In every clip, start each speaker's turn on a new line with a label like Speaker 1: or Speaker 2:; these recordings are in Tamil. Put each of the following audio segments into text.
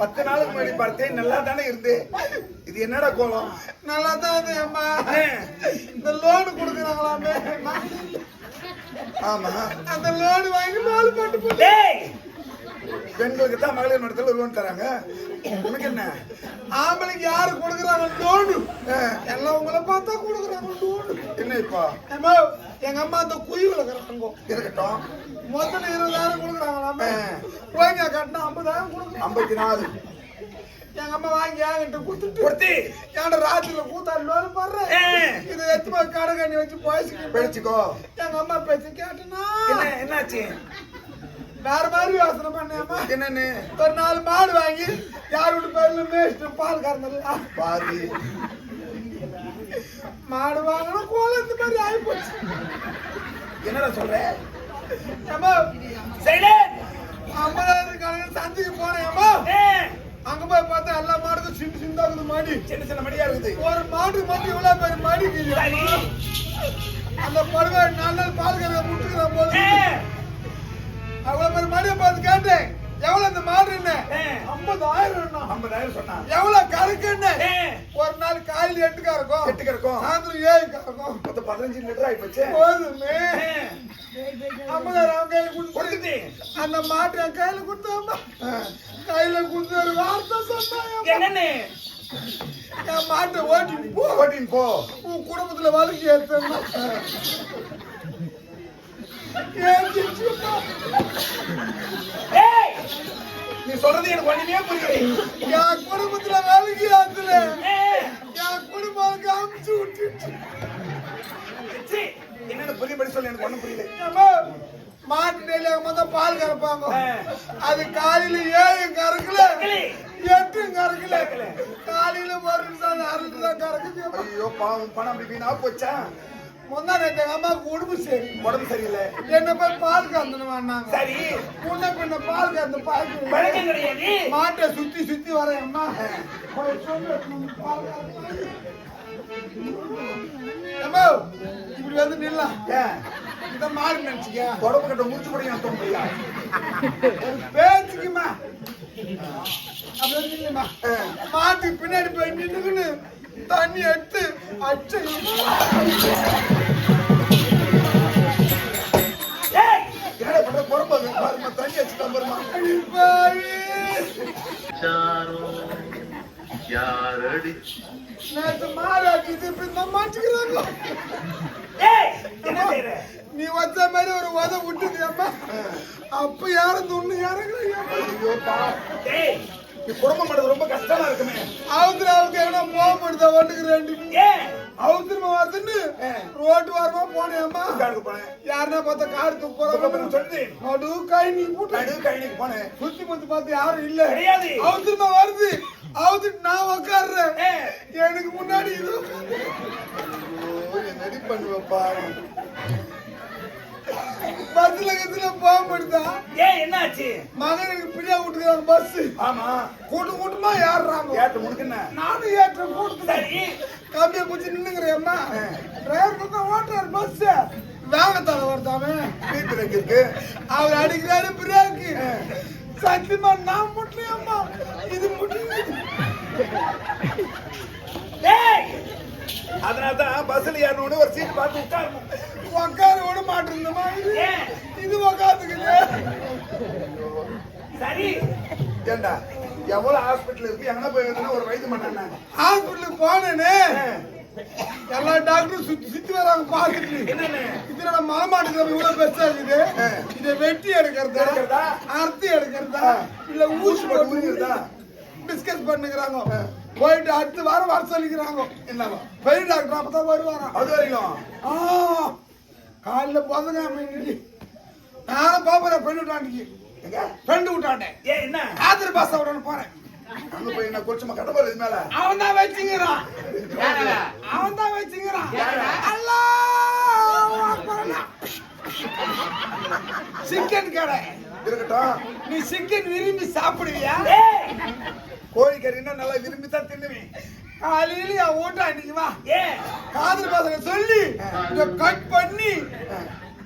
Speaker 1: பத்து நாளுக்கு முன்னாடி பார்த்தேன் நல்லா தானே இருந்து. இது என்னடா கோலம்?
Speaker 2: நல்லா தான் அம்மா. இந்த லோன் கொடுக்குறாங்களாமே
Speaker 1: ஆமா.
Speaker 2: அந்த லோன் வாங்கி மால் போட்டு போட்டு.
Speaker 1: பெண்களுக்கு தான் மகளிர் மன்றத்தில் லோன் தராங்க. உனக்கு என்ன?
Speaker 2: ஆம்பளைக்கு யாரு கொடுக்குறாங்க லோனு எல்லாம் உங்களை பார்த்தா கொடுக்குறாங்க லோனு
Speaker 1: என்ன இப்போ?
Speaker 2: எங்க அம்மா அந்த குயி விளக்குறாங்க.
Speaker 1: இருக்கட்டும்.
Speaker 2: மொத்தம் இருபதாயிரம் கொடுக்குறாங்களாமே. கோயிங்க கட்டினா ஐம்பதாயிரம் கொடுக்குறாங்க
Speaker 1: ஐம்பத்தி நாலு
Speaker 2: எங்க அம்மா வாங்கி என்கிட்ட கொடுத்துட்டு?
Speaker 1: கொடுத்து.
Speaker 2: என்கிட்ட ராத்திரில கூத்தா லோன் பாடுறேன்
Speaker 1: ஆ,
Speaker 2: இதை எடுத்து போய் கடை கண்ணி வச்சு போயிச்சு
Speaker 1: பிழைச்சுக்கோ
Speaker 2: எங்க அம்மா பேச்சு கேட்டுனா?
Speaker 1: என்ன என்னாச்சு?
Speaker 2: வேற மாதிரி யோசனை பண்ணேம்மா.
Speaker 1: என்னன்னு?
Speaker 2: ஒரு நாலு மாடு வாங்கி யார் வீட்டு பேர்ல மேய்ச்சிட்டு பால் கறந்தல
Speaker 1: பாரு
Speaker 2: மாடு வாங்கணும் கோலம் இந்த மாதிரி ஆகி போச்சு
Speaker 1: என்னடா சொல்ற?
Speaker 2: ஏம்மா
Speaker 3: சைலண்ட்
Speaker 2: ஐம்பதாயிரம் சந்தைக்கு போனேன் அங்க போய் பார்த்தா எல்லா மாடுக்கும் சின்ன சின்னதாகுது மாடி.
Speaker 1: சின்ன சின்ன மடியா இருக்குது?
Speaker 2: ஒரு மாடு மட்டும் இவ்வளவு பேர் மாடி அந்த படுவை நாலு நாள் பால் கறக்க முட்டுக்கிற போது அவ்வளவு பேர் மாடியை பார்த்து கேட்டேன். எவ்வளவு இந்த மாடு என்ன? ஐம்பதாயிரம்
Speaker 1: ஐம்பதாயிரம் சொன்னான்
Speaker 2: எவ்வளவு கறக்குன்னு ஒரு நாள் காலையில் எட்டு கறக்கும்
Speaker 1: எட்டு கறக்கும்.
Speaker 2: சாயந்தரம் ஏழு கறக்கும்
Speaker 1: மொத்தம் பதினஞ்சு லிட்டர் ஆகி போச்சு
Speaker 2: போதுமே ஐம்பதாயிரம் அவன் கையில கொடுத்து. அந்த மாட்டு என் கையில கொடுத்தாம்மா கையில கொடுத்து ஒரு வார்த்தை சொன்னாங்க
Speaker 3: என்னன்னு
Speaker 2: என் மாட்டை ஓட்டி போ.
Speaker 1: ஓட்டின் போ.
Speaker 2: உன் குடும்பத்துல வழுக்கி ஏத்தா ஏத்திச்சுப்பா.
Speaker 1: நீ சொல்றது எனக்கு ஒண்ணுமே புரியல.
Speaker 2: என் குடும்பத்துல வழுக்கி ஏத்துல
Speaker 3: ஏய்
Speaker 2: என் குடும்பம் அமுச்சு விட்டுச்சு.
Speaker 3: சீ!
Speaker 1: என்னன்னு புரியும்படி சொல்லு எனக்கு ஒண்ணும் புரியல.
Speaker 2: மாட்டு டெய்லி மொத்தம் பால் கறப்பாங்க. அது காலையில ஏழு கறக்கல. எட்டு கறக்கல. காலையில ஒரு நிமிஷம் அரை நிமிஷம் கறக்குது
Speaker 1: ஐயோ பாவம் பணம் அப்படி வீணா போச்சா?
Speaker 2: முந்தா நேற்று எங்க அம்மாவுக்கு உடம்பு சரி.
Speaker 1: உடம்பு சரியில்லை.
Speaker 2: என்ன போய் பால் கறந்துன்னு வந்தாங்க
Speaker 3: சரி.
Speaker 2: முன்ன பின்ன பால் கறந்து பால்
Speaker 3: பழக்கம் கிடையாது.
Speaker 2: மாட்டை சுத்தி சுத்தி வரேன் அம்மா. அம்மா, இப்படி வந்து நில்லாம். இந்த மாடு நினைச்சுக்க.
Speaker 1: உடம்பு கட்ட முடிச்சு கூட நான்
Speaker 2: பேச்சுக்குமா. நில்லுமா. மாட்டுக்கு பின்னாடி போய் நின்னுக்குன்னு தண்ணி எடுத்து அச்சு.
Speaker 3: செய்யற
Speaker 2: நீ வச்ச மாதிரி ஒரு வத விட்டுது அப்ப யாரும் துண்ணு
Speaker 1: யாரும் குடும்பம் பண்றது ரொம்ப கஷ்டமா இருக்குமே.
Speaker 2: போக முடியுதா ஒண்ணுக்கு ரெண்டு
Speaker 3: ஏய்
Speaker 2: அவசரமா வருதுன்னு ரோட்டு வாரமா போனேன் அம்மா
Speaker 1: காருக்கு போனேன்.
Speaker 2: யாருன்னா பார்த்தா கார்
Speaker 1: அப்புறம்
Speaker 2: தூக்குறாங்க
Speaker 1: சொல்லுது
Speaker 2: நடு கை நீ போட்டு.
Speaker 1: நடு கழனிக்கு போனேன்.
Speaker 2: சுத்தி முத்தி பார்த்து யாரும் இல்ல.
Speaker 3: கிடையாது.
Speaker 2: அவசரமா வருது. அவசரம் நான் உட்காடுறேன். எனக்கு முன்னாடி இது.
Speaker 1: ரெடி பண்ணுவப்பா
Speaker 2: பஸ்ல கத்துல போக முடியுதா?
Speaker 3: ஏய் என்னாச்சு?
Speaker 2: மகனுக்கு பிரியா விட்டுக்கிறாங்க பஸ்.
Speaker 1: ஆமா.
Speaker 2: கூட்டம் கூட்டமா ஏறுறாங்க.
Speaker 1: ஏட்டு முடுக்கு என்ன?
Speaker 2: நானும் ஏற்றேன் கூட்டத்துல
Speaker 3: சரி.
Speaker 2: கம்பியை பிடிச்சி நின்னுங்கிறேன் அம்மா டிரைவர் தான் ஓட்டுறாரு பஸ் வேகத்தால வருதாமே?
Speaker 1: வீட்டுல இருக்கு
Speaker 2: அவர் அடிக்கிறாரு பிரேக்கு சத்தியமா நான் முட்டேன் அம்மா இது முடியுது
Speaker 3: ஏய்!
Speaker 1: அதனால தான் பஸ்ல ஏறணும்னு ஒரு சீட் பார்த்து உட்காரணும்.
Speaker 2: உட்கார விட மாட்டேங்குதுமா? இது உட்காந்துக்குது
Speaker 3: சரி.
Speaker 1: ஏண்டா எவ்வளவு ஹாஸ்பிட்டல் இருக்கு? எங்க போய் ஒரு வைத்தியம் பண்ணாங்க
Speaker 2: ஹாஸ்பிட்டலுக்கு போனேனே. எல்லா டாக்டரும் சுத்தி சுத்தி வராங்க பார்த்துட்டு.
Speaker 3: என்னன்னு?
Speaker 2: இதுல நம்ம மலமாட்டுக்கு இவ்வளவு பெருசா இருக்குது. இதை வெட்டி எடுக்கிறதா?
Speaker 1: எடுக்கிறதா?
Speaker 2: அறுத்து எடுக்கிறதா? இல்ல ஊசி
Speaker 1: ஊசி போட்டு
Speaker 2: போட்டு
Speaker 1: உரிக்கிறதா?
Speaker 2: டிஸ்கஸ் பண்ணுகிறாங்க. போயிட்டு அடுத்த வாரம் வர சொல்லிக்கிறாங்க.
Speaker 1: என்னவா?
Speaker 2: பெரிய டாக்டர் அப்பதான் வருவாராம்.
Speaker 1: அது வரைக்கும்?
Speaker 2: ஆ, காலைல போதுங்க நானும் போறேன் பெண்ணு விட்டாண்டிக்கு ஃப்ரெண்டு விட்டாண்டேன்
Speaker 3: ஏய் என்ன?
Speaker 2: ஆத்திர பாச விடணும் போறேன்.
Speaker 1: அங்க போய் என்ன கொஞ்சமா இது மேல?
Speaker 2: அவன் தான் வச்சுங்கிறான் அவன்? தான் வச்சுங்கிறான் அக்பர். சிக்கன் கடை.
Speaker 1: இருக்கட்டும்.
Speaker 2: நீ சிக்கன் விரும்பி சாப்பிடுவியா?
Speaker 1: கோழிக்கறின்னா நல்லா விரும்பி தான் தின்னுவேன்.
Speaker 2: காலையில என் வீட்டை அன்னைக்கு வா காதல் பசங்க சொல்லி இத கட் பண்ணி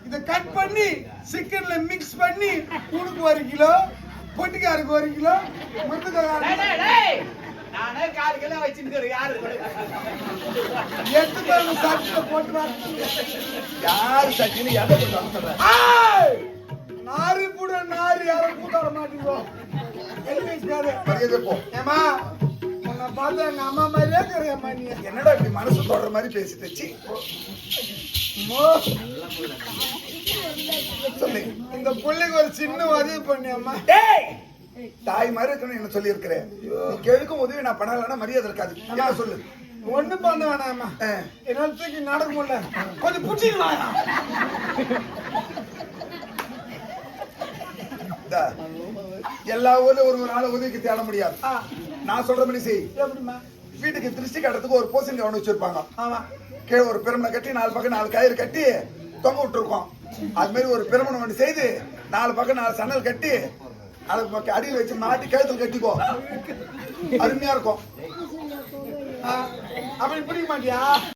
Speaker 2: இத கட் பண்ணி சிக்கன்ல மிக்ஸ் பண்ணி உனக்கு ஒரு கிலோ பொட்டிக்காருக்கு ஒரு கிலோ
Speaker 4: டேய்,
Speaker 2: முத்துக்காரருக்கு
Speaker 4: டேய், டேய். நானே கால் கிலோ வச்சுருக்கிறேன் யாரு
Speaker 2: எட்டு பேரும் சட்டில போட்டு
Speaker 1: யார் சட்டின்னு எதை?
Speaker 2: ஆய்! நாரி புட நாரி யாரும் கூட்டாட மாட்டீங்கோ ஏமா உன்னை பார்த்து எங்க அம்மா மாதிரியே இருக்கிறேம்மா நீ
Speaker 1: என்னடா இப்படி மனசு தொடர மாதிரி பேசிட்டு ச்சீ.
Speaker 2: மோ,
Speaker 1: சொல்லு.
Speaker 2: இந்த பிள்ளைக்கு ஒரு சின்ன உதவி பண்ணியம்மா
Speaker 3: டேய்
Speaker 1: தாய் மாதிரி இருக்கணும் என்ன சொல்லி இருக்கிறேன் கேளுக்கும் உதவி நான் பண்ணலன்னா மரியாதை இருக்காது. என்ன சொல்லு?
Speaker 2: ஒண்ணு பண்ண வேணாம்மா
Speaker 1: ஆ.
Speaker 2: என்னால தூக்கி நடக்க முடியல. கொஞ்சம் பிடிச்சிக்கலாம்
Speaker 1: எல்லா ஊர்லயும் ஒரு ஒரு ஆளை உதவிக்கு தேட முடியாது. நான் சொல்ற மாதிரி செய் வீட்டுக்கு திருஷ்டி கட்டுறதுக்கு ஒரு போசன் கவனம் வச்சிருப்பாங்க.
Speaker 2: ஆமா.
Speaker 1: கீழே ஒரு பிரமனை கட்டி நாலு பக்கம் நாலு கயிறு கட்டி தொங்க விட்டுருக்கோம். அது மாதிரி ஒரு பிரமணம் ஒன்று செய்து நாலு பக்கம் நாலு சன்னல் கட்டி அது அடியில் வச்சு மாட்டி கழுத்தில் கட்டிக்கோ. அருமையா இருக்கும்.
Speaker 2: ஆ, அப்படி பிடிக்க மாட்டியா?